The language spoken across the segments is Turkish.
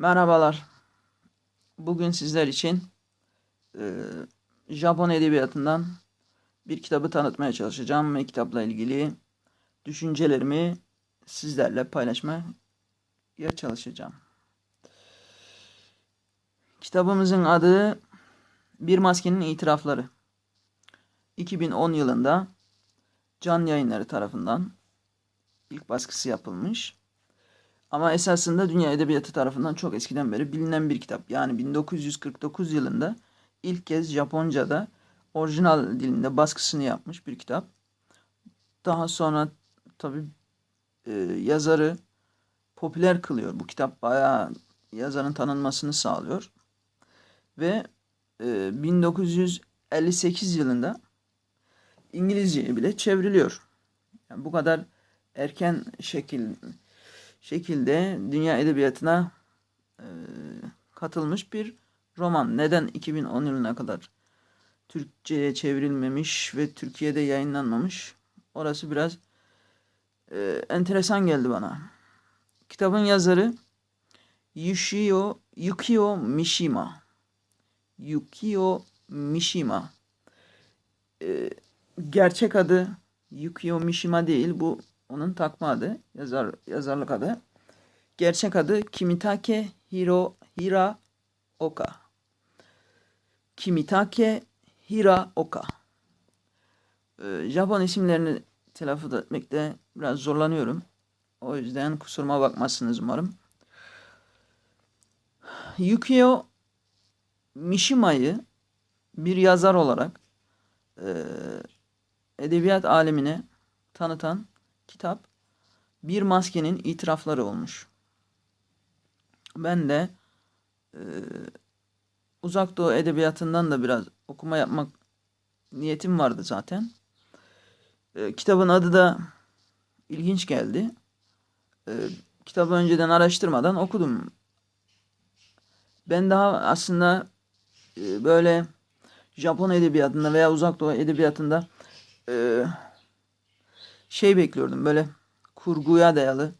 Merhabalar. Bugün sizler için e, Japon edebiyatından bir kitabı tanıtmaya çalışacağım ve kitapla ilgili düşüncelerimi sizlerle paylaşmaya çalışacağım. Kitabımızın adı Bir Maskenin İtirafları. 2010 yılında Can Yayınları tarafından ilk baskısı yapılmış. Ama esasında dünya edebiyatı tarafından çok eskiden beri bilinen bir kitap. Yani 1949 yılında ilk kez Japonca'da orijinal dilinde baskısını yapmış bir kitap. Daha sonra tabi e, yazarı popüler kılıyor. Bu kitap bayağı yazarın tanınmasını sağlıyor. Ve e, 1958 yılında İngilizceye bile çevriliyor. Yani bu kadar erken şekil şekilde dünya edebiyatına e, katılmış bir roman. Neden 2010 yılına kadar Türkçe'ye çevrilmemiş ve Türkiye'de yayınlanmamış? Orası biraz e, enteresan geldi bana. Kitabın yazarı Yushio, Yukio Mishima. Yukio Mishima. E, gerçek adı Yukio Mishima değil. Bu onun takma adı, yazar, yazarlık adı. Gerçek adı Kimitake Hiro Hiraoka. Kimitake Hiraoka. Ee, Japon isimlerini telaffuz etmekte biraz zorlanıyorum. O yüzden kusuruma bakmazsınız umarım. Yukio Mishima'yı bir yazar olarak e, edebiyat alemine tanıtan kitap Bir Maskenin itirafları olmuş. Ben de e, uzak doğu edebiyatından da biraz okuma yapmak niyetim vardı zaten. E, kitabın adı da ilginç geldi. E, kitabı önceden araştırmadan okudum. Ben daha aslında e, böyle Japon edebiyatında veya uzak doğu edebiyatında e, şey bekliyordum böyle kurguya dayalı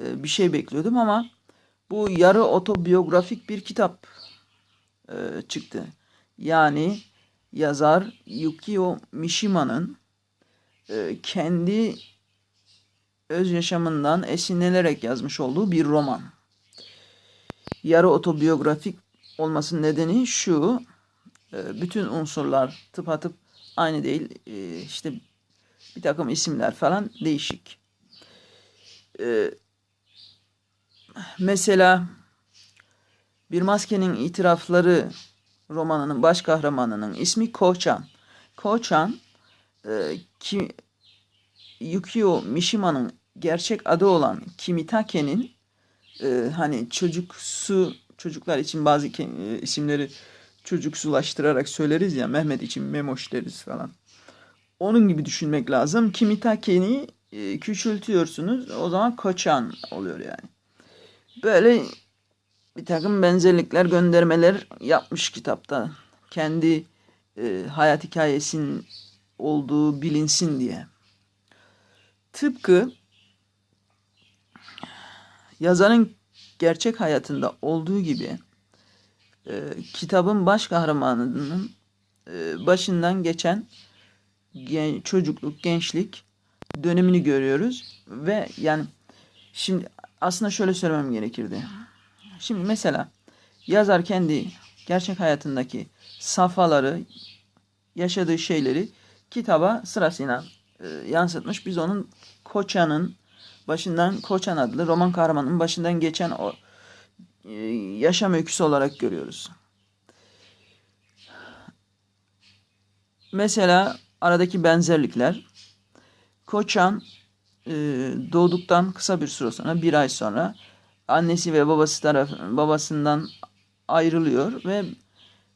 e, bir şey bekliyordum ama bu yarı otobiyografik bir kitap e, çıktı. Yani yazar Yukio Mishima'nın e, kendi öz yaşamından esinlenerek yazmış olduğu bir roman. Yarı otobiyografik olmasının nedeni şu, e, bütün unsurlar tıpatıp aynı değil. E, işte bir takım isimler falan değişik. Ee, mesela Bir Maskenin İtirafları romanının baş kahramanının ismi Koçan. Koçan e, ki, Yukio Mishima'nın gerçek adı olan Kimitake'nin e, hani çocuksu çocuklar için bazı e, isimleri çocuksulaştırarak söyleriz ya Mehmet için Memoş deriz falan. Onun gibi düşünmek lazım. Kimitake'ni e, küçültüyorsunuz. O zaman koçan oluyor yani. Böyle bir takım benzerlikler, göndermeler yapmış kitapta. Kendi e, hayat hikayesinin olduğu bilinsin diye. Tıpkı yazarın gerçek hayatında olduğu gibi e, kitabın baş kahramanının e, başından geçen gen, çocukluk, gençlik dönemini görüyoruz ve yani şimdi aslında şöyle söylemem gerekirdi. Şimdi mesela yazar kendi gerçek hayatındaki safhaları, yaşadığı şeyleri kitaba sırasıyla e, yansıtmış. Biz onun Koçan'ın başından Koçan adlı roman kahramanının başından geçen o e, yaşam öyküsü olarak görüyoruz. Mesela aradaki benzerlikler Koçan e, doğduktan kısa bir süre sonra bir ay sonra annesi ve babası taraf babasından ayrılıyor ve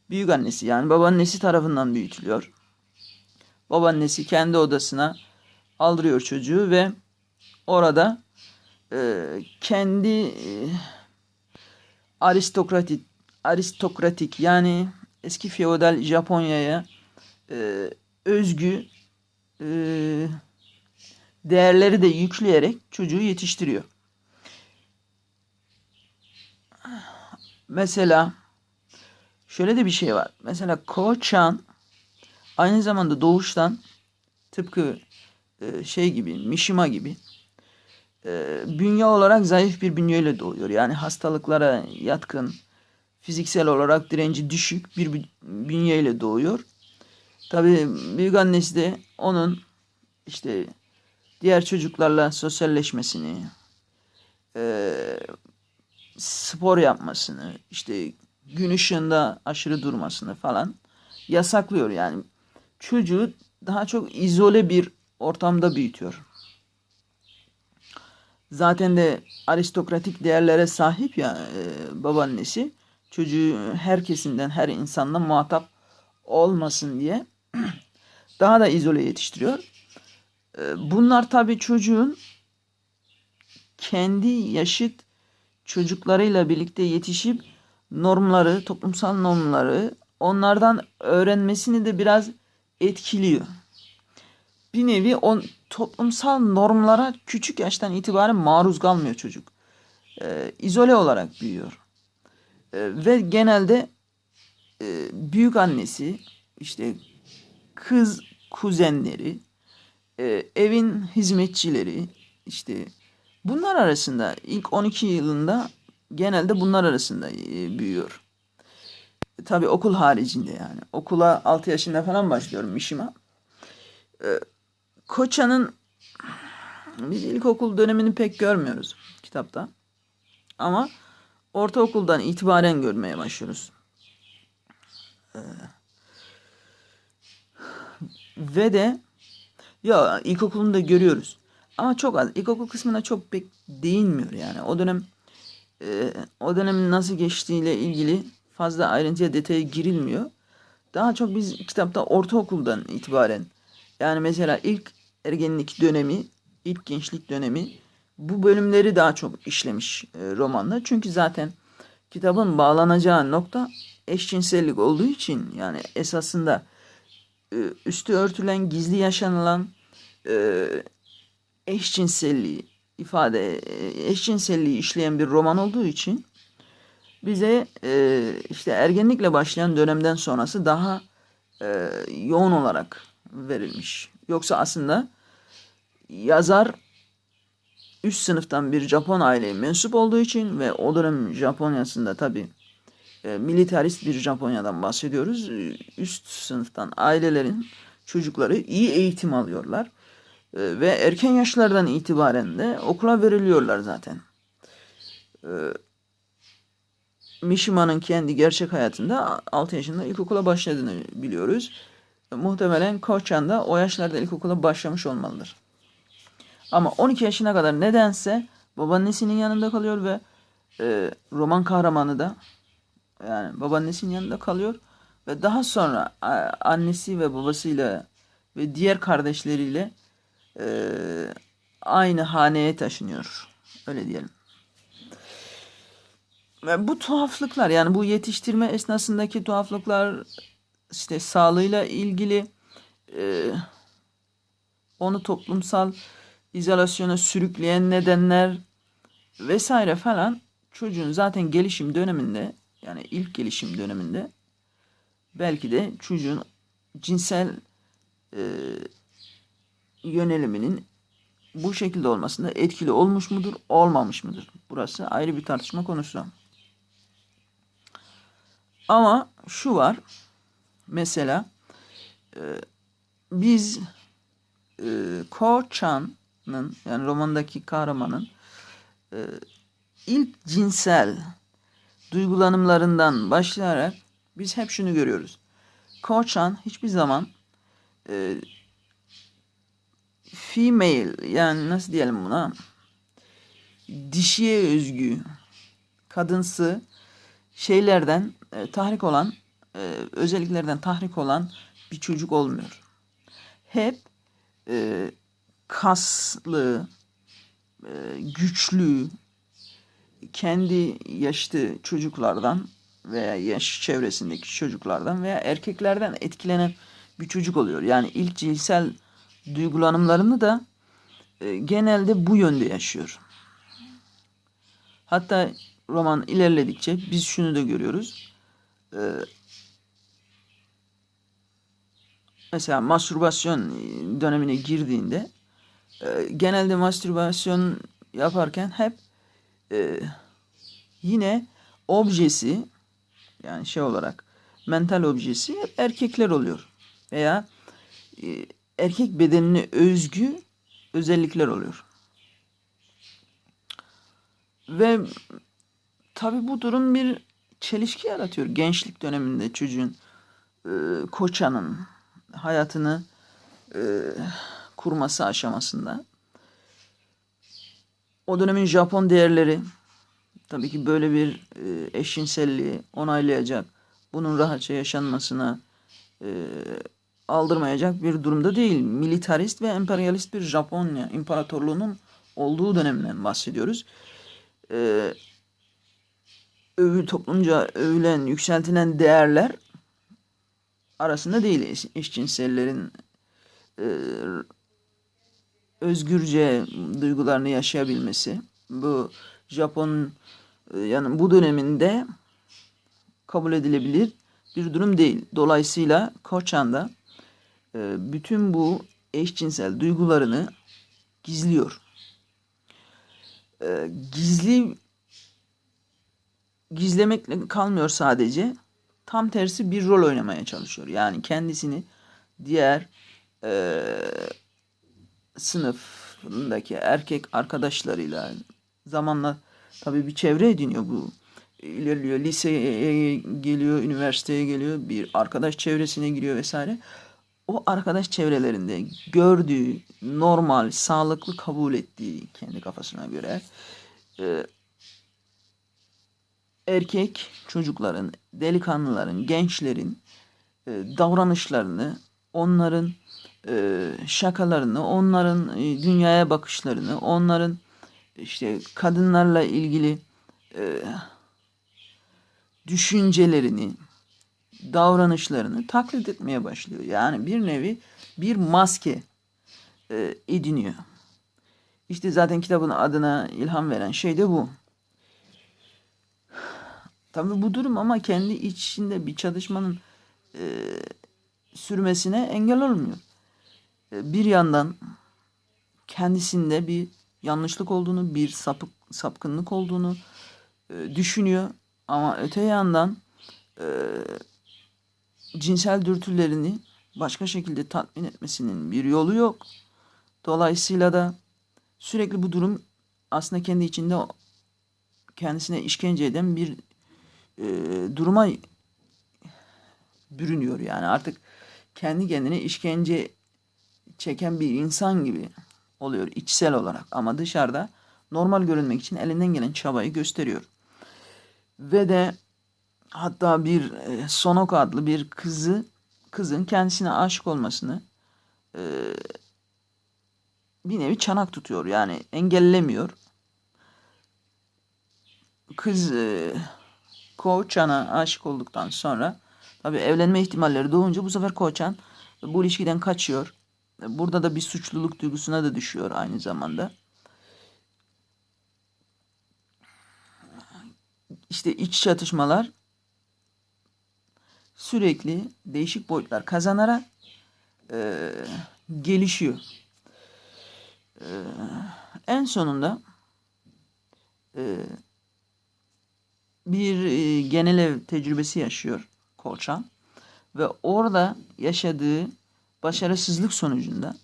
büyük annesi yani babaannesi tarafından büyütülüyor. Babaannesi kendi odasına aldırıyor çocuğu ve orada e, kendi e, aristokratik aristokratik yani eski feodal Japonya'ya e, özgü e, değerleri de yükleyerek çocuğu yetiştiriyor. Mesela şöyle de bir şey var. Mesela Koçan aynı zamanda doğuştan tıpkı e, şey gibi, Mishima gibi e, bünye olarak zayıf bir bünyeyle doğuyor. Yani hastalıklara yatkın, fiziksel olarak direnci düşük bir bü- bünyeyle doğuyor. Tabii büyük annesi de onun işte diğer çocuklarla sosyalleşmesini, e, spor yapmasını, işte gün ışığında aşırı durmasını falan yasaklıyor. Yani çocuğu daha çok izole bir ortamda büyütüyor. Zaten de aristokratik değerlere sahip ya e, babaannesi çocuğu her kesimden her insanla muhatap olmasın diye daha da izole yetiştiriyor. E, bunlar tabii çocuğun kendi yaşıt çocuklarıyla birlikte yetişip normları, toplumsal normları onlardan öğrenmesini de biraz etkiliyor. Bir nevi o toplumsal normlara küçük yaştan itibaren maruz kalmıyor çocuk. Ee, izole olarak büyüyor. Ee, ve genelde e, büyük annesi, işte kız kuzenleri, e, evin hizmetçileri, işte bunlar arasında ilk 12 yılında genelde bunlar arasında e, büyüyor. Tabii okul haricinde yani. Okula 6 yaşında falan başlıyorum Mişima. Ee, Koça'nın biz ilkokul dönemini pek görmüyoruz kitapta. Ama ortaokuldan itibaren görmeye başlıyoruz. Ee, ve de ya ilkokulunu da görüyoruz. Ama çok az. İlkokul kısmına çok pek değinmiyor yani. O dönem e, o dönemin nasıl geçtiğiyle ilgili fazla ayrıntıya detaya girilmiyor. Daha çok biz kitapta ortaokuldan itibaren yani mesela ilk ergenlik dönemi, ilk gençlik dönemi bu bölümleri daha çok işlemiş e, romanda. Çünkü zaten kitabın bağlanacağı nokta eşcinsellik olduğu için yani esasında üstü örtülen, gizli yaşanılan e, eşcinselliği ifade, e, eşcinselliği işleyen bir roman olduğu için bize e, işte ergenlikle başlayan dönemden sonrası daha e, yoğun olarak verilmiş. Yoksa aslında yazar üst sınıftan bir Japon aileye mensup olduğu için ve o dönem Japonya'sında tabi e, militarist bir Japonya'dan bahsediyoruz. E, Üst sınıftan ailelerin çocukları iyi eğitim alıyorlar. E, ve erken yaşlardan itibaren de okula veriliyorlar zaten. E, Mishima'nın kendi gerçek hayatında 6 yaşında ilkokula başladığını biliyoruz. E, muhtemelen Koçan da o yaşlarda ilkokula başlamış olmalıdır. Ama 12 yaşına kadar nedense babaannesinin yanında kalıyor ve e, roman kahramanı da yani babaannesinin yanında kalıyor ve daha sonra a- annesi ve babasıyla ve diğer kardeşleriyle e, aynı haneye taşınıyor. Öyle diyelim. Ve bu tuhaflıklar yani bu yetiştirme esnasındaki tuhaflıklar işte sağlığıyla ilgili e, onu toplumsal izolasyona sürükleyen nedenler vesaire falan çocuğun zaten gelişim döneminde yani ilk gelişim döneminde belki de çocuğun cinsel e, yöneliminin bu şekilde olmasında etkili olmuş mudur, olmamış mıdır? Burası ayrı bir tartışma konusu. Ama şu var. Mesela e, biz e, Ko Chan'ın yani romandaki kahramanın e, ilk cinsel duygulanımlarından başlayarak biz hep şunu görüyoruz. Ko Chan hiçbir zaman e, female yani nasıl diyelim buna dişiye özgü kadınsı şeylerden e, tahrik olan e, özelliklerden tahrik olan bir çocuk olmuyor. Hep e, kaslı, e, güçlü, kendi yaşlı çocuklardan veya yaş çevresindeki çocuklardan veya erkeklerden etkilenen bir çocuk oluyor. Yani ilk cinsel duygulanımlarını da e, genelde bu yönde yaşıyor. Hatta roman ilerledikçe biz şunu da görüyoruz. Ee, mesela mastürbasyon dönemine girdiğinde e, genelde mastürbasyon yaparken hep e, yine objesi yani şey olarak mental objesi hep erkekler oluyor. Veya e, erkek bedenine özgü özellikler oluyor. Ve tabi bu durum bir çelişki yaratıyor. Gençlik döneminde çocuğun e, koçanın hayatını e, kurması aşamasında. O dönemin Japon değerleri tabii ki böyle bir e, eşcinselliği onaylayacak, bunun rahatça yaşanmasına e, aldırmayacak bir durumda değil. Militarist ve emperyalist bir Japonya imparatorluğunun olduğu dönemden bahsediyoruz. Ee, övü, toplumca övülen, yükseltilen değerler arasında değil eşcinsellerin e, özgürce duygularını yaşayabilmesi. Bu Japon e, yani bu döneminde kabul edilebilir bir durum değil. Dolayısıyla Koçan'da e, bütün bu eşcinsel duygularını gizliyor. E, gizli gizlemekle kalmıyor sadece. Tam tersi bir rol oynamaya çalışıyor. Yani kendisini diğer sınıfındaki erkek arkadaşlarıyla zamanla tabii bir çevre ediniyor bu. İlerliyor, liseye geliyor, üniversiteye geliyor, bir arkadaş çevresine giriyor vesaire o arkadaş çevrelerinde gördüğü normal, sağlıklı kabul ettiği kendi kafasına göre e, erkek çocukların, delikanlıların, gençlerin e, davranışlarını, onların şakalarını, onların e, dünyaya bakışlarını, onların işte kadınlarla ilgili e, düşüncelerini, davranışlarını taklit etmeye başlıyor. Yani bir nevi bir maske e, ediniyor. İşte zaten kitabın adına ilham veren şey de bu. Tabii bu durum ama kendi içinde bir çatışmanın e, sürmesine engel olmuyor. E, bir yandan kendisinde bir yanlışlık olduğunu, bir sapık sapkınlık olduğunu e, düşünüyor. Ama öte yandan e, cinsel dürtülerini başka şekilde tatmin etmesinin bir yolu yok. Dolayısıyla da sürekli bu durum aslında kendi içinde kendisine işkence eden bir e, duruma bürünüyor. Yani artık kendi kendine işkence çeken bir insan gibi oluyor içsel olarak. Ama dışarıda normal görünmek için elinden gelen çabayı gösteriyor. Ve de hatta bir e, Sonok adlı bir kızı kızın kendisine aşık olmasını e, bir nevi çanak tutuyor. Yani engellemiyor. Kız e, Koçan'a aşık olduktan sonra tabi evlenme ihtimalleri doğunca bu sefer Koçan bu ilişkiden kaçıyor. Burada da bir suçluluk duygusuna da düşüyor aynı zamanda. İşte iç çatışmalar sürekli değişik boyutlar kazanarak e, gelişiyor. E, en sonunda e, bir e, genel ev tecrübesi yaşıyor Kolçan ve orada yaşadığı başarısızlık sonucunda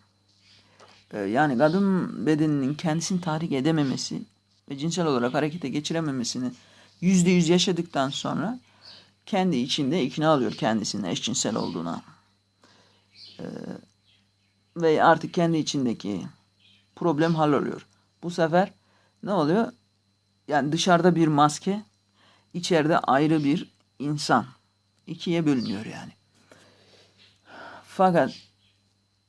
e, yani kadın bedeninin kendisini tahrik edememesi ve cinsel olarak harekete geçirememesini yüzde yüz yaşadıktan sonra kendi içinde ikna alıyor kendisine eşcinsel olduğuna. Ee, ve artık kendi içindeki problem halloluyor. Bu sefer ne oluyor? Yani dışarıda bir maske, içeride ayrı bir insan. ikiye bölünüyor yani. Fakat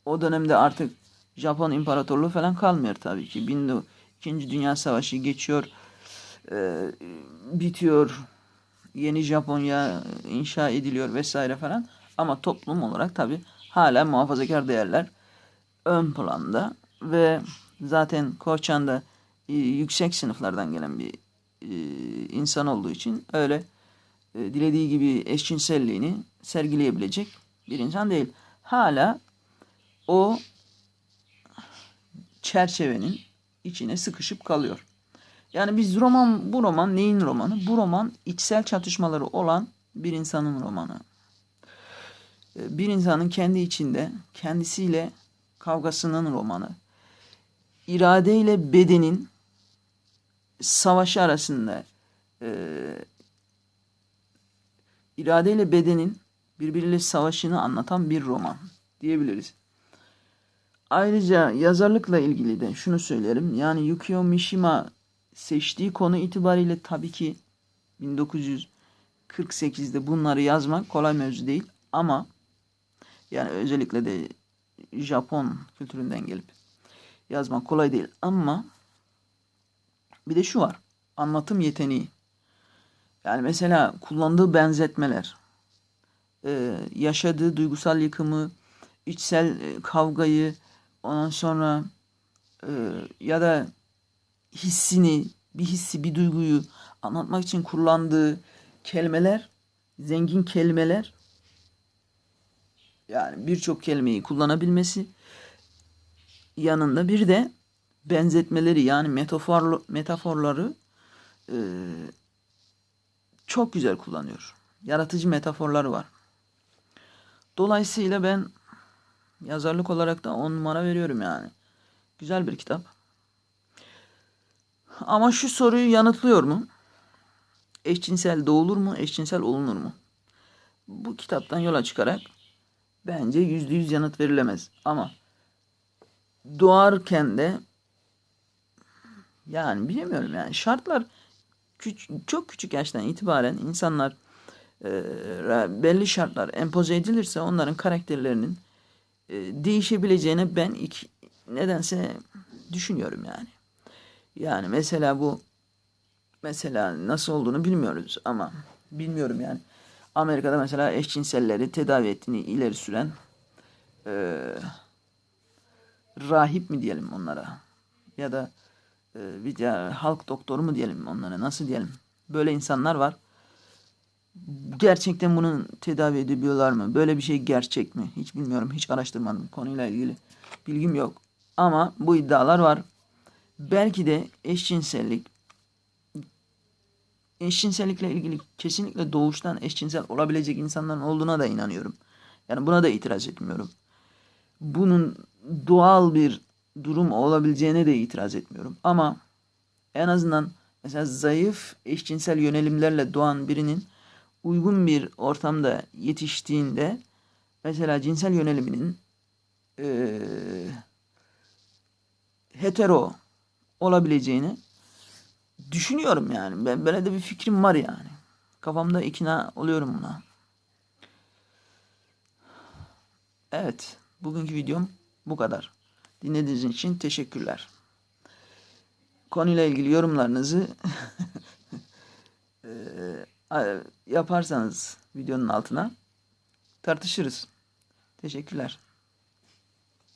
o dönemde artık Japon İmparatorluğu falan kalmıyor tabii ki. İkinci Dünya Savaşı geçiyor, e, bitiyor yeni Japonya inşa ediliyor vesaire falan. Ama toplum olarak tabi hala muhafazakar değerler ön planda ve zaten Koçan'da e, yüksek sınıflardan gelen bir e, insan olduğu için öyle e, dilediği gibi eşcinselliğini sergileyebilecek bir insan değil. Hala o çerçevenin içine sıkışıp kalıyor. Yani biz roman, bu roman neyin romanı? Bu roman içsel çatışmaları olan bir insanın romanı. E, Bir insanın kendi içinde kendisiyle kavgasının romanı. İrade ile bedenin savaşı arasında e, irade ile bedenin birbiriyle savaşını anlatan bir roman diyebiliriz. Ayrıca yazarlıkla ilgili de şunu söylerim. Yani Yukio Mishima seçtiği konu itibariyle tabii ki 1948'de bunları yazmak kolay mevzu değil ama yani özellikle de Japon kültüründen gelip yazmak kolay değil ama bir de şu var. Anlatım yeteneği. Yani mesela kullandığı benzetmeler, e, yaşadığı duygusal yıkımı, içsel e, kavgayı, ondan sonra e, ya da hissini, bir hissi, bir duyguyu anlatmak için kullandığı kelimeler, zengin kelimeler, yani birçok kelimeyi kullanabilmesi yanında bir de benzetmeleri yani metafor metaforları e, çok güzel kullanıyor. Yaratıcı metaforları var. Dolayısıyla ben yazarlık olarak da 10 numara veriyorum yani. Güzel bir kitap. Ama şu soruyu yanıtlıyor mu? Eşcinsel doğulur mu? Eşcinsel olunur mu? Bu kitaptan yola çıkarak bence yüzde yüz yanıt verilemez. Ama doğarken de yani bilemiyorum yani şartlar küç, çok küçük yaştan itibaren insanlar belli şartlar empoze edilirse onların karakterlerinin değişebileceğine ben iki, nedense düşünüyorum yani. Yani mesela bu mesela nasıl olduğunu bilmiyoruz ama bilmiyorum yani. Amerika'da mesela eşcinselleri tedavi ettiğini ileri süren e, rahip mi diyelim onlara ya da e, bir ya, halk doktoru mu diyelim onlara nasıl diyelim böyle insanlar var gerçekten bunu tedavi edebiliyorlar mı böyle bir şey gerçek mi hiç bilmiyorum hiç araştırmadım konuyla ilgili bilgim yok ama bu iddialar var belki de eşcinsellik eşcinsellikle ilgili kesinlikle doğuştan eşcinsel olabilecek insanların olduğuna da inanıyorum. Yani buna da itiraz etmiyorum. Bunun doğal bir durum olabileceğine de itiraz etmiyorum. Ama en azından mesela zayıf eşcinsel yönelimlerle doğan birinin uygun bir ortamda yetiştiğinde mesela cinsel yöneliminin e, hetero olabileceğini düşünüyorum yani. Ben böyle de bir fikrim var yani. Kafamda ikna oluyorum buna. Evet. Bugünkü videom bu kadar. Dinlediğiniz için teşekkürler. Konuyla ilgili yorumlarınızı yaparsanız videonun altına tartışırız. Teşekkürler.